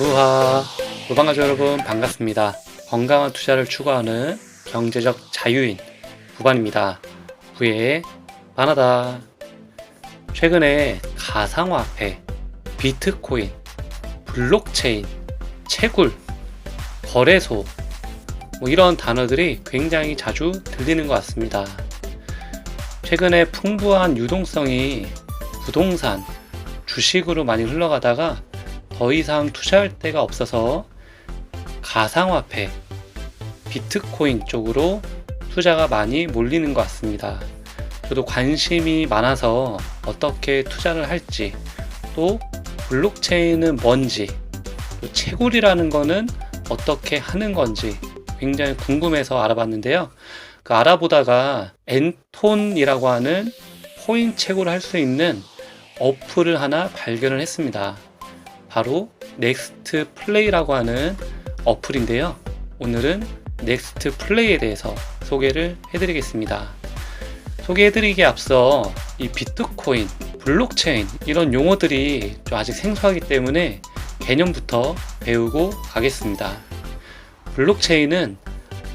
우하. 무방가족 여러분. 반갑습니다. 건강한 투자를 추구하는 경제적 자유인 부반입니다. 부의 바나다. 최근에 가상화폐 비트코인 블록체인 채굴 거래소 뭐 이런 단어들이 굉장히 자주 들리는 것 같습니다. 최근에 풍부한 유동성이 부동산 주식으로 많이 흘러가다가 더 이상 투자할 데가 없어서 가상화폐, 비트코인 쪽으로 투자가 많이 몰리는 것 같습니다. 저도 관심이 많아서 어떻게 투자를 할지, 또 블록체인은 뭔지, 또 채굴이라는 거는 어떻게 하는 건지 굉장히 궁금해서 알아봤는데요. 그 알아보다가 엔톤이라고 하는 코인 채굴을 할 수 있는 어플을 하나 발견을 했습니다. 바로 넥스트 플레이라고 하는 어플인데요. 오늘은 넥스트 플레이에 대해서 소개를 해드리겠습니다. 소개해드리기에 앞서 이 비트코인, 블록체인 이런 용어들이 좀 아직 생소하기 때문에 개념부터 배우고 가겠습니다. 블록체인은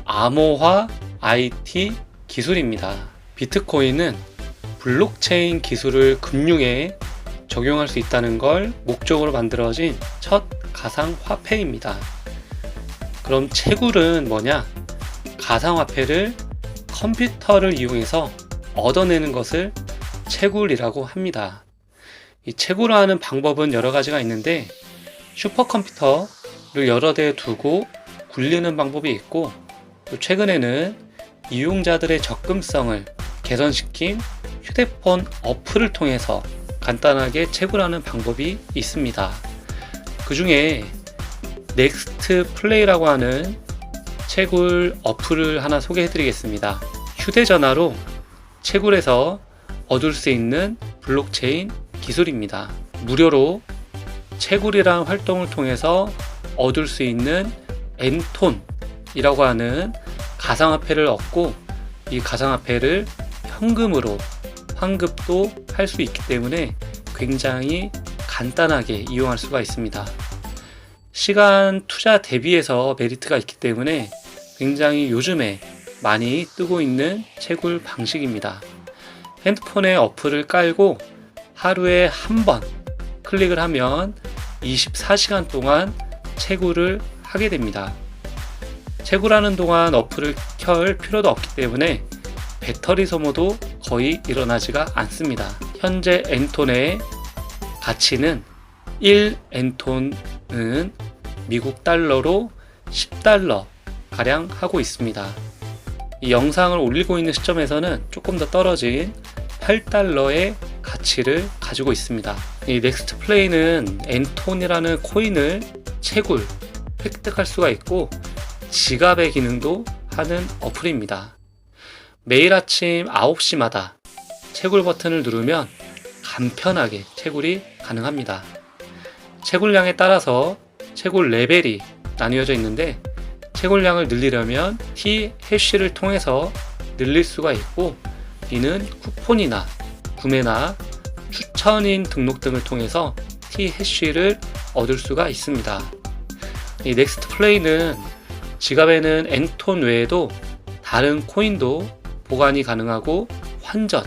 암호화 IT 기술입니다. 비트코인은 블록체인 기술을 금융에 적용할 수 있다는 걸 목적으로 만들어진 첫 가상 화폐입니다. 그럼 채굴은 뭐냐? 가상 화폐를 컴퓨터를 이용해서 얻어내는 것을 채굴이라고 합니다. 이 채굴하는 방법은 여러 가지가 있는데 슈퍼컴퓨터를 여러 대 두고 굴리는 방법이 있고 또 최근에는 이용자들의 접근성을 개선시킨 휴대폰 어플을 통해서 간단하게 채굴하는 방법이 있습니다. 그 중에 넥스트 플레이라고 하는 채굴 어플을 하나 소개해 드리겠습니다. 휴대전화로 채굴해서 얻을 수 있는 블록체인 기술입니다. 무료로 채굴이라는 활동을 통해서 얻을 수 있는 엔톤이라고 하는 가상화폐를 얻고 이 가상화폐를 현금으로 환급도 할 수 있기 때문에 굉장히 간단하게 이용할 수가 있습니다. 시간 투자 대비해서 메리트가 있기 때문에 굉장히 요즘에 많이 뜨고 있는 채굴 방식입니다. 핸드폰에 어플을 깔고 하루에 한 번 클릭을 하면 24시간 동안 채굴을 하게 됩니다. 채굴하는 동안 어플을 켤 필요도 없기 때문에 배터리 소모도 거의 일어나지가 않습니다. 현재 엔톤의 가치는 1엔톤은 미국 달러로 10달러 가량 하고 있습니다. 이 영상을 올리고 있는 시점에서는 조금 더 떨어진 8달러의 가치를 가지고 있습니다. 이 넥스트 플레이는 엔톤이라는 코인을 채굴, 획득할 수가 있고 지갑의 기능도 하는 어플입니다. 매일 아침 9시마다 채굴 버튼을 누르면 간편하게 채굴이 가능합니다. 채굴량에 따라서 채굴 레벨이 나뉘어져 있는데 채굴량을 늘리려면 T 해쉬를 통해서 늘릴 수가 있고 이는 쿠폰이나 구매나 추천인 등록 등을 통해서 T 해쉬를 얻을 수가 있습니다. 이 넥스트 플레이는 지갑에는 엔톤 외에도 다른 코인도 보관이 가능하고 환전,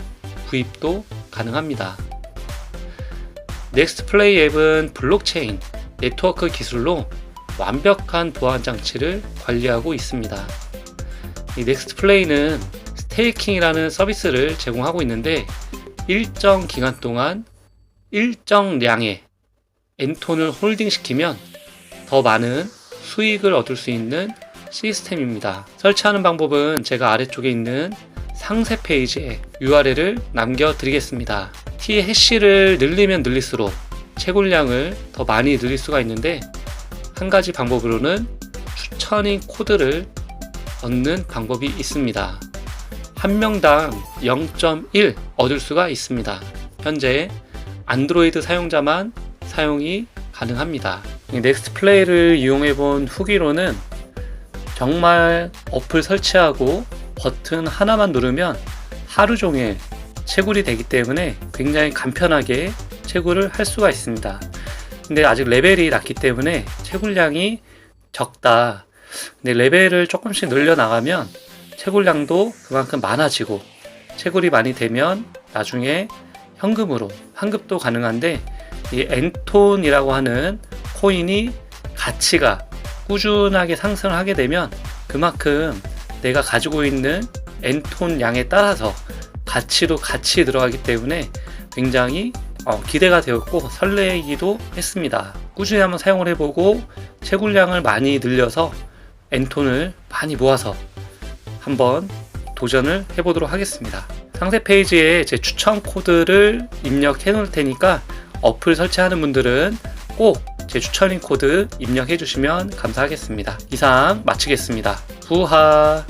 구입도 가능합니다. 넥스트 플레이 앱은 블록체인, 네트워크 기술로 완벽한 보안 장치를 관리하고 있습니다. 이 넥스트 플레이는 스테이킹이라는 서비스를 제공하고 있는데 일정 기간 동안 일정량의 엔톤을 홀딩시키면 더 많은 수익을 얻을 수 있는 시스템입니다. 설치하는 방법은 제가 아래쪽에 있는 상세 페이지에 URL을 남겨드리겠습니다. T 해시를 늘리면 늘릴수록 채굴량을 더 많이 늘릴 수가 있는데 한 가지 방법으로는 추천인 코드를 얻는 방법이 있습니다. 한 명당 0.1 얻을 수가 있습니다. 현재 안드로이드 사용자만 사용이 가능합니다. 넥스트 플레이를 이용해 본 후기로는 정말 어플 설치하고 버튼 하나만 누르면 하루 종일 채굴이 되기 때문에 굉장히 간편하게 채굴을 할 수가 있습니다. 근데 아직 레벨이 낮기 때문에 채굴량이 적다. 근데 레벨을 조금씩 늘려 나가면 채굴량도 그만큼 많아지고 채굴이 많이 되면 나중에 현금으로 환급도 가능한데 이 엔톤이라고 하는 코인이 가치가 꾸준하게 상승을 하게 되면 그만큼 내가 가지고 있는 엔톤 양에 따라서 가치도 같이 들어가기 때문에 굉장히 어, 기대가 되었고 설레기도 했습니다. 꾸준히 한번 사용을 해보고 채굴량을 많이 늘려서 엔톤을 많이 모아서 한번 도전을 해보도록 하겠습니다. 상세 페이지에 제 추천 코드를 입력해 놓을 테니까 어플 설치하는 분들은 꼭 제 추천인 코드 입력해 주시면 감사하겠습니다. 이상 마치겠습니다. 부하